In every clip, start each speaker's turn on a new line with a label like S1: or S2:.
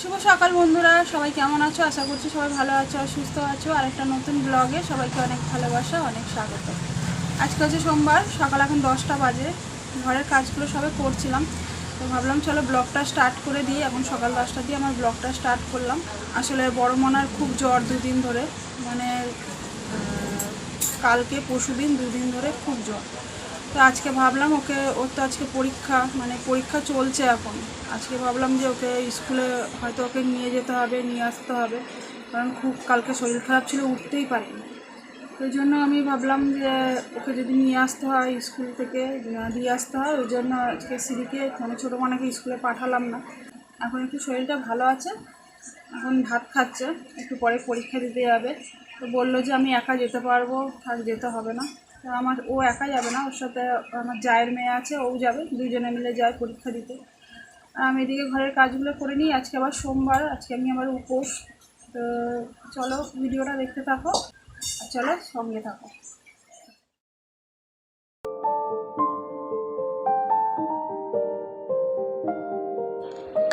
S1: সকাল বন্ধুরা, সবাই কেমন আছো? আশা করছি সবাই ভালো আছো আর সুস্থ আছো। আর একটা নতুন ব্লগে সবাইকে অনেক ভালোবাসা, অনেক স্বাগত। আজকে হচ্ছে সোমবার, সকাল এখন দশটা বাজে। ঘরের কাজগুলো সবে করছিলাম। তো ভাবলাম, চলো ব্লগটা স্টার্ট করে দিই। এখন সকাল দশটা দিয়ে আমার ব্লগটা স্টার্ট করলাম। আসলে বড় মনার খুব জ্বর দুদিন ধরে। মানে কালকে পরশু দিন দুদিন ধরে খুব জ্বর। তো আজকে ভাবলাম ওকে, ওর তো আজকে পরীক্ষা মানে পরীক্ষা চলছে এখন। আজকে ভাবলাম যে ওকে স্কুলে হয়তো ওকে নিয়ে যেতে হবে, নিয়ে আসতে হবে। কারণ খুব, কালকে শরীর খারাপ ছিল, উঠতেই পারিনি। ওই জন্য আমি ভাবলাম যে ওকে যদি নিয়ে আসতে হয় স্কুল থেকে দিয়ে আসতে হয়, ওই জন্য আজকে সিঁড়িকে মানে ছোটো মানাকে স্কুলে পাঠালাম না। এখন একটু শরীরটা ভালো আছে, এখন ভাত খাচ্ছে, একটু পরে পরীক্ষা দিতে যাবে। তো বলল যে আমি একা যেতে পারব, থাক, যেতে হবে না। তো আমার, ও একা যাবে না, ওর সাথে আমার জায়ের মেয়ে আছে, ও যাবে, দুজনে মিলে যায় পরীক্ষা দিতে। আমি এদিকে ঘরের কাজগুলো করে নিই, আজকে আবার সোমবার, আজকে আমি আবার উপোস। তো চলো, ভিডিওটা দেখতে থাকো, আর চলো সঙ্গে থাকো।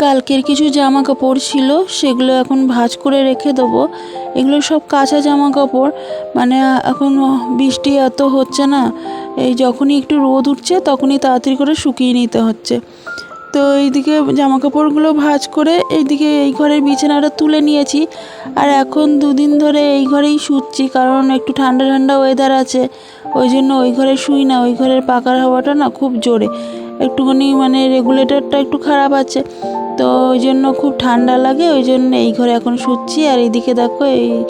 S2: কালকের কিছু জামা কাপড় ছিল, সেগুলো এখন ভাঁজ করে রেখে দেবো। এগুলো সব কাঁচা জামা কাপড় মানে এখন বৃষ্টি এত হচ্ছে না, এই যখনই একটু রোদ উঠছে তখনই তাড়াতাড়ি করে শুকিয়ে নিতে হচ্ছে। তো এইদিকে জামা কাপড়গুলো ভাঁজ করে এইদিকে এই ঘরের বিছানাটা তুলে নিয়েছি। আর এখন দুদিন ধরে এই ঘরেই শুচ্ছি, কারণ একটু ঠান্ডা ঠান্ডা ওয়েদার আছে, ওই জন্য ওই ঘরে শুই না, ওই ঘরের পাকার হাওয়াটা না খুব জোরে। একটুখানি মানে রেগুলেটরটা একটু খারাপ আছে। তো ওই জন্য খুব ঠান্ডা লাগে ওই জন্য এই ঘরে এখন শুচ্ছি। আর এইদিকে দেখো এই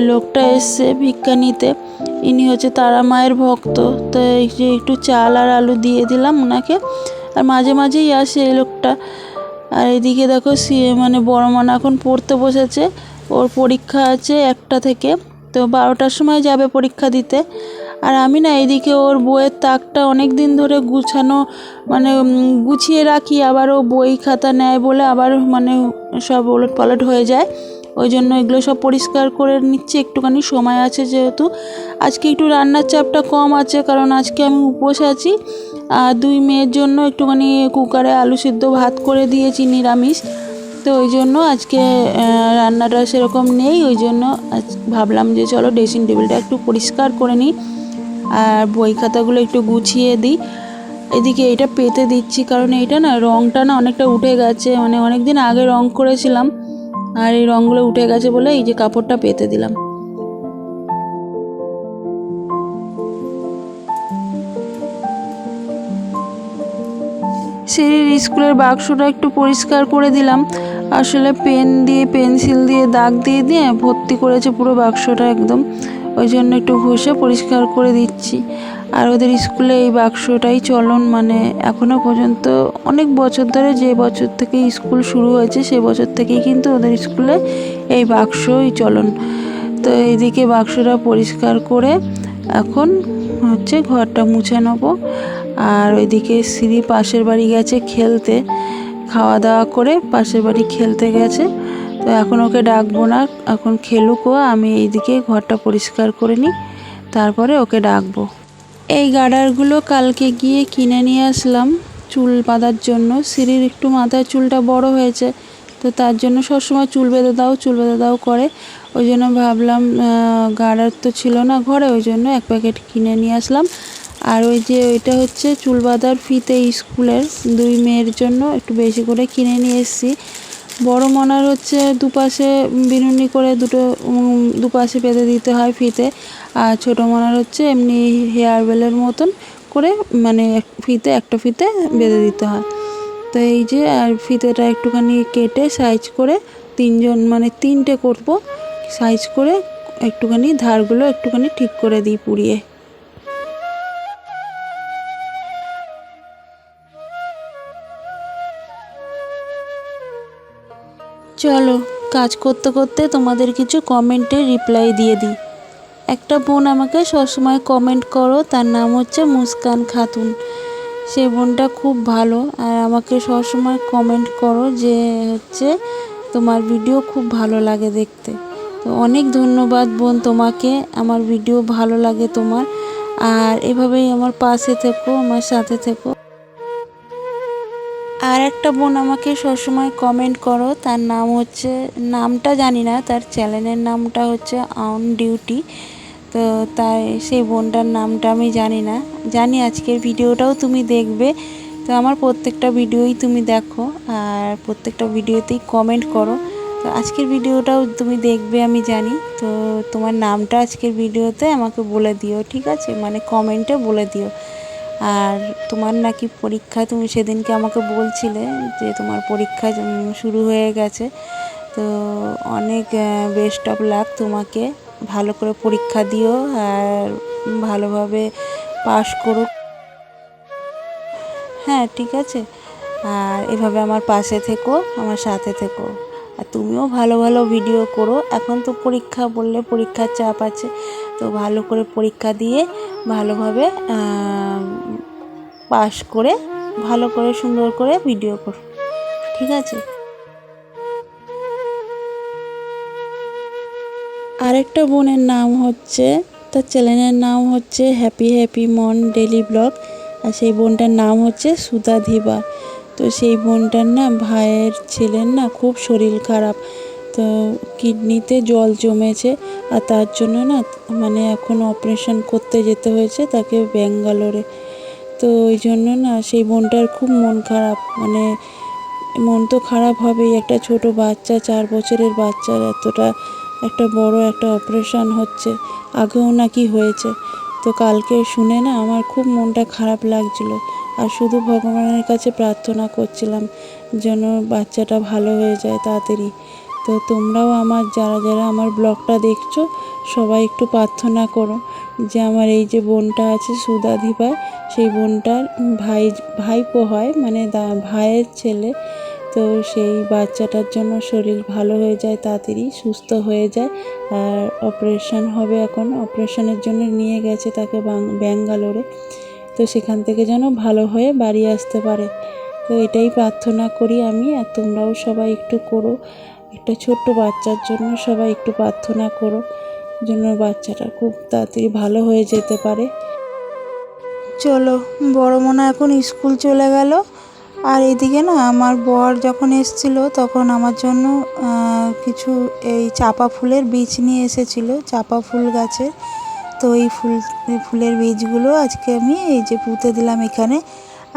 S2: লোকটা এসছে ভিক্ষা নিতে। ইনি হচ্ছে তারা মায়ের ভক্ত। তো এই যে একটু চাল আর আলু দিয়ে দিলাম ওনাকে। আর মাঝে মাঝেই আসে এই লোকটা। আর এদিকে দেখো সি- মানে বড় মানে এখন পড়তে বসেছে। ওর পরীক্ষা আছে একটা থেকে। তো বারোটার সময় যাবে পরীক্ষা দিতে। আর আমি না এদিকে ওর বইয়ের তাকটা অনেক দিন ধরে গুছানো মানে গুছিয়ে রাখি আবার ও বই খাতা নেয় বলে আবার মানে সব ওলট পালট হয়ে যায়। ওই জন্য এগুলো সব পরিষ্কার করে নিচ্ছে, একটুখানি সময় আছে যেহেতু। আজকে একটু রান্নার চাপটা কম আছে, কারণ আজকে আমি উপোস আছি। আর দুই মেয়ের জন্য একটুখানি কুকারে আলু সিদ্ধ ভাত করে দিয়েছি, নিরামিষ। তো ওই জন্য আজকে রান্নাটা সেরকম নেই, ওই জন্য আজ ভাবলাম যে চলো ড্রেসিং টেবিলটা একটু পরিষ্কার করে নিই। আর বই খাতাগুলো একটু গুছিয়ে দিই। এদিকে এটা পেতে দিচ্ছি, কারণ এইটা না রঙটা না অনেকটা উঠে গেছে মানে অনেক দিন আগে রং করেছিলাম, আর এই রঙগুলো উঠে গেছে বলে এই যে কাপড়টা পেতে দিলাম। সিঁড়ির স্কুলের বাক্সটা একটু পরিষ্কার করে দিলাম। আসলে পেন দিয়ে, পেন্সিল দিয়ে, দাগ দিয়ে দিয়ে ভর্তি করেছে পুরো বাক্সটা একদম। ওই জন্য একটু ঘষে পরিষ্কার করে দিচ্ছি। আর ওদের স্কুলে এই বাক্সটাই চলন মানে এখনও পর্যন্ত অনেক বছর ধরে যে বছর থেকে স্কুল শুরু হয়েছে, সে বছর থেকেই কিন্তু ওদের স্কুলে এই বাক্সই চলন। তো এইদিকে বাক্সটা পরিষ্কার করে এখন হচ্ছে ঘরটা মুছে নেব। আর ওইদিকে সিঁড়ি পাশের বাড়ি গেছে খেলতে। খাওয়া দাওয়া করে পাশের বাড়ি খেলতে গেছে। তো এখন ওকে ডাকবো না। এখন খেলুক ও, আমি এইদিকে ঘরটা পরিষ্কার করে নিই, তারপরে ওকে ডাকবো। এই গার্ডারগুলো কালকে গিয়ে কিনে নিয়ে আসলাম চুল বাঁধার জন্য। সিঁড়ির একটু মাথায় চুলটা বড় হয়েছে, তো তার জন্য সবসময় চুল বেঁধে দাও, চুল বেঁধে দাও করে। ওই জন্য ভাবলাম গার্ডার তো ছিল না ঘরে, ওই জন্য এক প্যাকেট কিনে নিয়ে আসলাম। আর ওই যে ওইটা হচ্ছে চুল বাঁধার ফিতে স্কুলের দুই মেয়ের জন্য একটু বেশি করে কিনে নিয়ে এসেছি। বড় মনার হচ্ছে দুপাশে বিনুনি করে দুটো দুপাশে বেঁধে দিতে হয় ফিতে। আর ছোটো মনার হচ্ছে এমনি হেয়ার বেলের মতন করে মানে ফিতে, একটা ফিতে বেঁধে দিতে হয়। তো এই যে, আর ফিতেটা একটুখানি কেটে সাইজ করে তিনজন মানে তিনটে করব। সাইজ করে একটুখানি ধারগুলো একটুখানি ঠিক করে দিই পুড়িয়ে। চলো, কাজ করতে করতে তোমাদের কিছু কমেন্টে রিপ্লাই দিয়ে দিই। একটা বোন আমাকে সবসময় কমেন্ট করো, তার নাম হচ্ছে মুস্কান খাতুন। সে বোনটা খুব ভালো, আর আমাকে সবসময় কমেন্ট করো যে হচ্ছে তোমার ভিডিও খুব ভালো লাগে দেখতে। তো অনেক ধন্যবাদ বোন তোমাকে, আমার ভিডিও ভালো লাগে তোমার। আর এভাবেই আমার পাশে থেকো, আমার সাথে থেকো। আর একটা বোন আমাকে সবসময় কমেন্ট করো, তার নাম হচ্ছে, নামটা জানি না, তার চ্যানেলের নামটা হচ্ছে অন ডিউটি তো তাই সেই বোনটার নামটা আমি জানি না। জানি আজকের ভিডিওটাও তুমি দেখবে। তো আমার প্রত্যেকটা ভিডিওই তুমি দেখো, আর প্রত্যেকটা ভিডিওতেই কমেন্ট করো। তো আজকের ভিডিওটাও তুমি দেখবে আমি জানি। তো তোমার নামটা আজকের ভিডিওতে আমাকে বলে দিও, ঠিক আছে? মানে কমেন্টে বলে দিও। আর তোমার নাকি পরীক্ষা তুমি সেদিনকে আমাকে বলছিলে যে তোমার পরীক্ষা শুরু হয়ে গেছে। তো অনেক বেস্ট অফ লাক তোমাকে। ভালো করে পরীক্ষা দিও আর ভালোভাবে পাশ করো। হ্যাঁ ঠিক আছে। আর এভাবে আমার পাশে থেকো, আমার সাথে থেকো। আর তুমিও ভালো ভালো ভিডিও করো। এখন তো পরীক্ষা বললে পরীক্ষার চাপ আছে, তো ভালো করে পরীক্ষা দিয়ে ভালোভাবে পাস করে ভালো করে সুন্দর করে ভিডিও করো। ঠিক আছে? আরেকটা বোনের নাম হচ্ছে, তার চ্যানেলের নাম হচ্ছে হ্যাপি হ্যাপি মন ডেলি ব্লগ আর সেই বোনটার নাম হচ্ছে সুধা ধীবা। তো সেই বোনটার না ভাইয়ের ছেলের না খুব শরীর খারাপ। তো কিডনিতে জল জমেছে আর তার জন্য না মানে এখন অপারেশন করতে যেতে হয়েছে তাকে ব্যাঙ্গালোরে। তো ওই জন্য না সেই বোনটার খুব মন খারাপ। মানে মন তো খারাপ হবেই, একটা ছোট বাচ্চা, চার বছরের বাচ্চার এতটা একটা বড় একটা অপারেশন হচ্ছে, আগেও নাকি হয়েছে। তো কালকে শুনে না আমার খুব মনটা খারাপ লাগছিল। আর শুধু ভগবানের কাছে প্রার্থনা করছিলাম যেন বাচ্চাটা ভালো হয়ে যায় তাড়াতাড়ি। তো তোমরাও আমার, যারা যারা আমার ব্লগটা দেখছ, সবাই একটু প্রার্থনা করো যে আমার এই যে বোনটা আছে সুধা সেই বোনটার ভাই, ভাইপো হয় মানে ভাইয়ের ছেলে তো সেই বাচ্চাটার জন্য শরীর ভালো হয়ে যায়, তাড়াতাড়ি সুস্থ হয়ে যায়। আর অপারেশন হবে এখন। অপারেশনের জন্য নিয়ে গেছে তাকে ব্যাঙ্গালোরে। তো সেখান থেকে যেন ভালো হয়ে বাড়ি আসতে পারে। তো এটাই প্রার্থনা করি আমি, আর তোমরাও সবাই একটু করো। একটা ছোট্ট বাচ্চার জন্য সবাই একটু প্রার্থনা করো জন্য বাচ্চাটা খুব তাড়াতাড়ি ভালো হয়ে যেতে পারে। চলো, বড় মনে এখন স্কুল চলে গেল। আর এদিকে না আমার বর যখন এসছিল তখন আমার জন্য কিছু এই চাপা ফুলের বীজ নিয়ে এসেছিল, চাপা ফুল গাছের তো এই ফুল ফুলের বীজগুলো আজকে আমি এই যে পুঁতে দিলাম এখানে।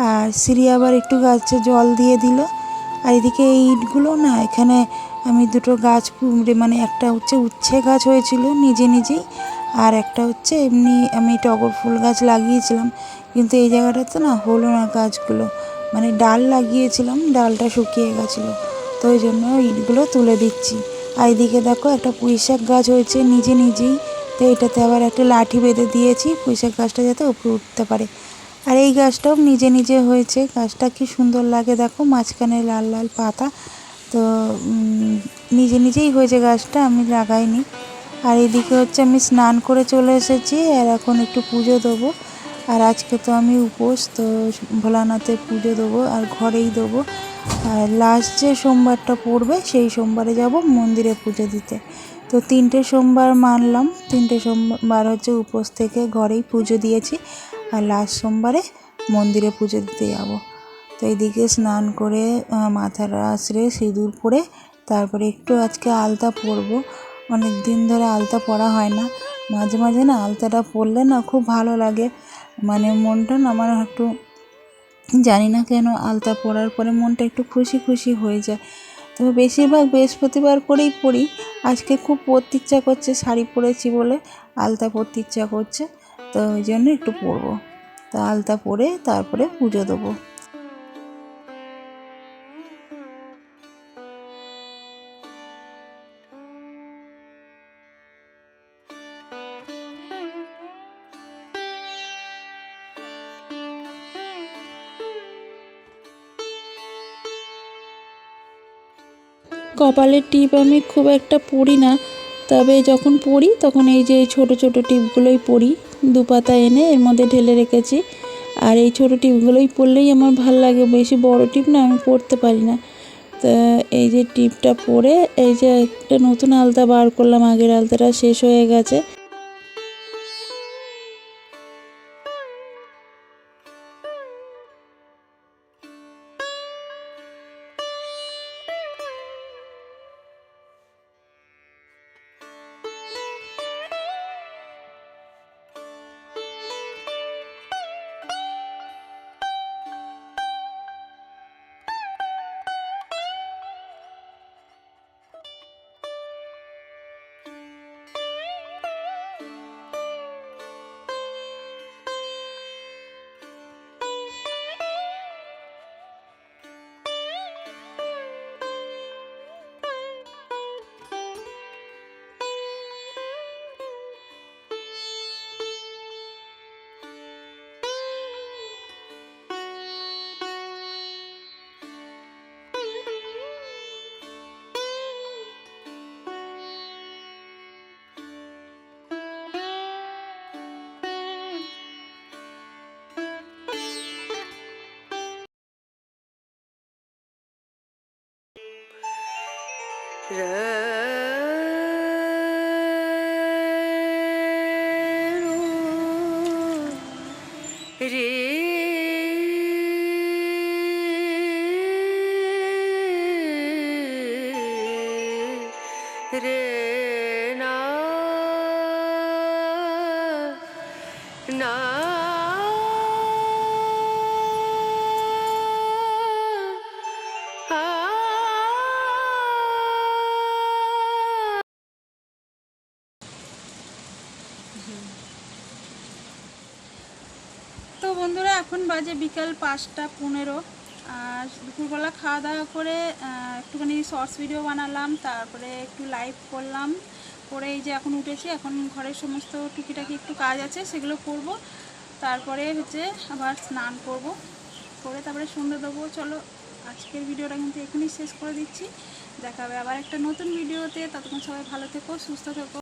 S2: আর সিঁড়ি আবার একটু গাছে জল দিয়ে দিল। আর এদিকে এই ইটগুলো না এখানে আমি দুটো গাছ মানে একটা হচ্ছে উচ্ছে গাছ হয়েছিল নিজে নিজেই, আর একটা হচ্ছে এমনি আমি টগর ফুল গাছ লাগিয়েছিলাম। কিন্তু এই জায়গাটাতে না হলো না গাছগুলো। মানে ডাল লাগিয়েছিলাম, ডালটা শুকিয়ে গেছিল। তো ওই জন্য ইটগুলো তুলে দিচ্ছি। আর এদিকে দেখো একটা পুঁই শাক গাছ হয়েছে নিজে নিজেই। তো এটাতে আবার একটা লাঠি বেঁধে দিয়েছি, পুঁই শাক গাছটা যাতে উপরে উঠতে পারে। আর এই গাছটাও নিজে নিজে হয়েছে। গাছটা কি সুন্দর লাগে দেখো, মাঝখানে লাল লাল পাতা। তো নিজে নিজেই হয়েছে গাছটা, আমি লাগাইনি। আর এদিকে হচ্ছে আমি স্নান করে চলে এসেছি, আর এখন একটু পুজো দেবো। আর আজকে তো আমি উপোস, তো ভোলানাথের পুজো দেবো আর ঘরেই দেবো। আর লাস্ট যে সোমবারটা পড়বে, সেই সোমবারে যাব মন্দিরে পুজো দিতে। তো তিনটে সোমবার মানলাম, তিনটে সোমবার হচ্ছে উপোস থেকে ঘরেই পুজো দিয়েছি। আর লাস্ট সোমবারে মন্দিরে পুজো দিতে যাব। তো এইদিকে স্নান করে মাথার আশ্রে সিঁদুর পরে তারপরে একটু আজকে আলতা পরবো। অনেক দিন ধরে আলতা পরা হয় না। মাঝে মাঝে না আলতাটা পরলে না খুব ভালো লাগে। মানে মনটা না আমার একটু জানি না কেন আলতা পরার পরে মনটা একটু খুশি খুশি হয়ে যায়। তো বেশিরভাগ বৃহস্পতিবার করেই পড়ি আজকে খুব পরতে ইচ্ছা করছে, শাড়ি পরেছি বলে আলতা পরতে ইচ্ছা করছে। তো ওই জন্য একটু পরবো। তা আলতা পরে তারপরে পুজো দেবো। কপালের টিপ আমি খুব একটা পরি না। তবে যখন পরি তখন এই যে ছোটো ছোটো টিপগুলোই পরি দু পাতা এনে এর মধ্যে ঢেলে রেখেছি। আর এই ছোটো টিপগুলোই পরলেই আমার ভালো লাগে। বেশি বড় টিপ না, আমি পরতে পারি না। তা এই যে টিপটা পরে এই যে একটা নতুন আলতা বার করলাম। আগের আলতাটা শেষ হয়ে গেছে।
S1: No. বাজে বিকাল পাঁচটা পনেরো। আর দুপুরবেলা খাওয়া দাওয়া করে একটুখানি শর্টস ভিডিও বানালাম, তারপরে একটু লাইভ করলাম। করে এই যে এখন উঠেছি, এখন ঘরের সমস্ত টুকিটাকি একটু কাজ আছে, সেগুলো করব। তারপরে হচ্ছে আবার স্নান করব। করে তারপরে সন্ধ্যে দেবো। চলো, আজকের ভিডিওটা কিন্তু এখানেই শেষ করে দিচ্ছি। দেখা হবে আবার একটা নতুন ভিডিওতে। ততক্ষণ সবাই ভালো থেকো, সুস্থ থেকো।